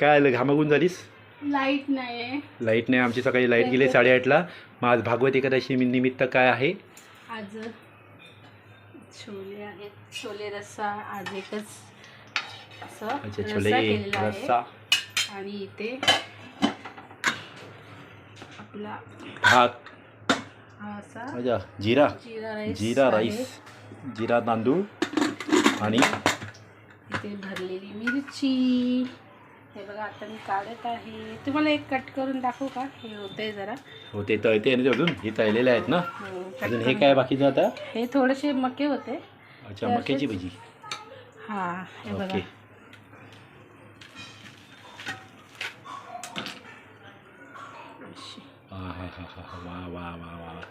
काय आलं घामागून झालीस? लाइट नाही लाइट नाही आमची सकाळी लाइट गेली साडेआठला. मग आज भागवत एकादशी निमित्त काय आहे? आज छोले आहेत छोले रस्सा आज एकच असं अच्छा छोले. रस्सा. आणि इथे आपला भात. हा असा अच्छा जिरा. जिरा राईस जिरा. राईस जिरा तांदूळ आणि इथे भरलेली मिरची. हे बघा आता मी काढत आहे. तुम्हाला एक कट करून दाखवू का? हे होते जरा. हो ते तळते आणि ते अजून? हे तळलेले आहेत ना? हो, अजून हे काय बाकीचं आता? हे थोडेसे मके होते. अच्छा मक्याची भजी. हा हे बघा. ओके. अशी. हा हा हा हा हा वा वा वा वा.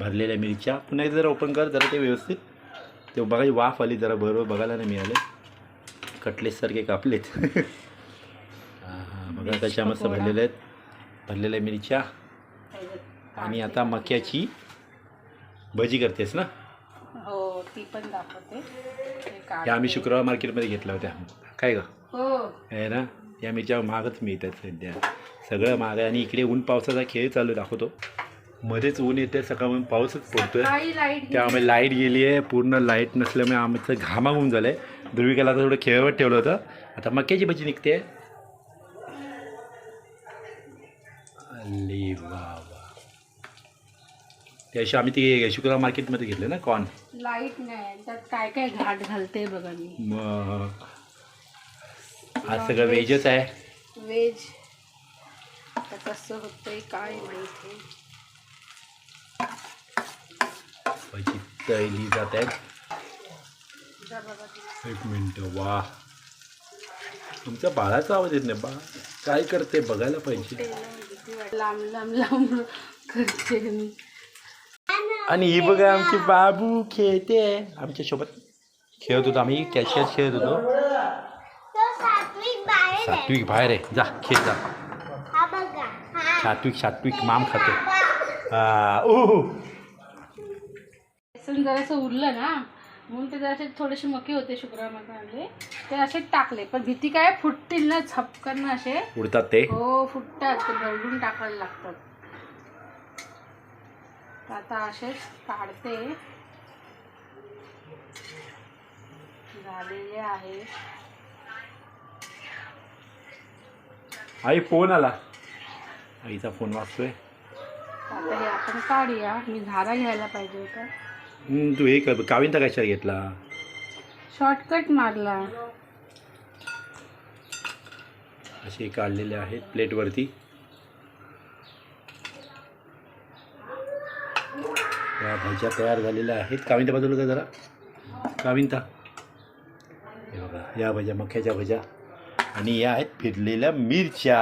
भरलेल्या मिरच्या. पुन्हा एकदा जरा ओपन कर जरा ते व्यवस्थित. ते बघा वाफ आली जरा बरोबर बघायला नाही मिळाले. कटलेससारखे कापलेत. हा कशा मस्त. भरलेल्या आहेत. भरलेल्या मिरच्या आणि. आता मक्याची भजी करतेस ना? हो ती पण दाखवते. हे. आम्ही शुक्रवार मार्केटमध्ये घेतल्या होत्या. काय ग? हो. आहे ना? या मिरच्या महागच मिळतात सध्या. सगळं महाग आहे. आणि इकडे ऊन पावसाचा खेळ चालू दाखवतो. मध्येच ऊन येते सकाळून पाऊसच पडतोय. त्यामुळे लाइट गेली आहे. पूर्ण लाइट नसल्यामुळे आमचं घामागून झालं आहे ध्रुविकाला आता थोडं खेळवत ठेवलं होतं. आता मक्याची भजी निघते. अल्ले वा. वा त्याशी आम्ही ती शुक्रवार मार्केटमध्ये घेतले ना कॉर्न लाइट नाही त्यात काय काय घाट घालते बघा मी. मग आज सगळं व्हेजच आहे. व्हेज आता कसं होतंय काय माहिती भजी तळली जात आहेत. जा बघा ते. एक मिनटं वा. तुमच्या बाळाचा आवाज येत नाही बा. काय करते? बघायला पाहिजे. तेलामध्ये वाट- लांब लांब लांब करते मी. आणि ही बघा आमची बाबू खेळते. आमच्यासोबत खेळत होतो आम्ही. कॅशियर खेळत होतो. तो सात्विक बाहेर आहे. जा खेळ जा. सात्विक सात्विक माम खातो. हा, उहू. बेसन जरासं उरलं ना. म्हणून ते जरासे थोडेसे मके होते शुक्रवार आणले. ते असे टाकले पण भीती काय? फुटतील ना झपकन ना असे. उडतात ते? हो फुटतात ते भरडून टाकायला लागतात. आता असेच काढते. झालेले आहे. आई फोन आला. आईचा फोन वाजतोय आता हे आपण काढूया. मी झारा घ्यायला पाहिजे होता. तू हे कर काविंता कशाला घेतला? शॉर्टकट मारला. असे काढलेले आहेत प्लेटवरती या भाज्या तयार झालेल्या आहेत. काविंता बाजूला का जरा. काविंता हे बघा या भाज्या मक्याच्या भाज्या. आणि या आहेत फिरलेल्या मिरच्या.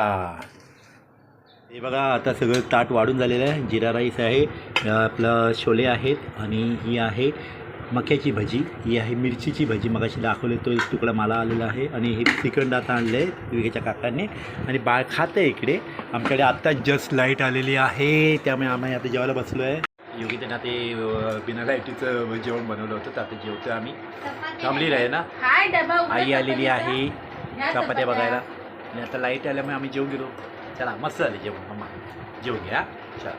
हे बघा आता सगळं ताट वाढून झालेलं आहे. जिरा राईस आहे आपलं छोले आहेत आणि ही आहे मक्याची भजी. ही आहे मिरचीची भजी. मगाशी दाखवले तो एक तुकडा मला आलेला आहे आणि हे श्रीखंड आता आणलं आहे विवेच्या काकांनी. आणि बाळ खातं आहे इकडे. आमच्याकडे आत्ता जस्ट लाइट आलेली आहे. त्यामुळे आम्ही आता जेवायला बसलो आहे योगी त्यांना ते बिना लाईटीचं जेवण बनवलं होतं. तर आता जेवतो आम्ही. थांबलेलं आहे ना? आई आलेली. आहे. चपात्या. बघायला. आणि आता लाइट आल्यामुळे आम्ही जेवून गेलो. चला मस्त झाले जेवण मम्मा जेवून घ्या चला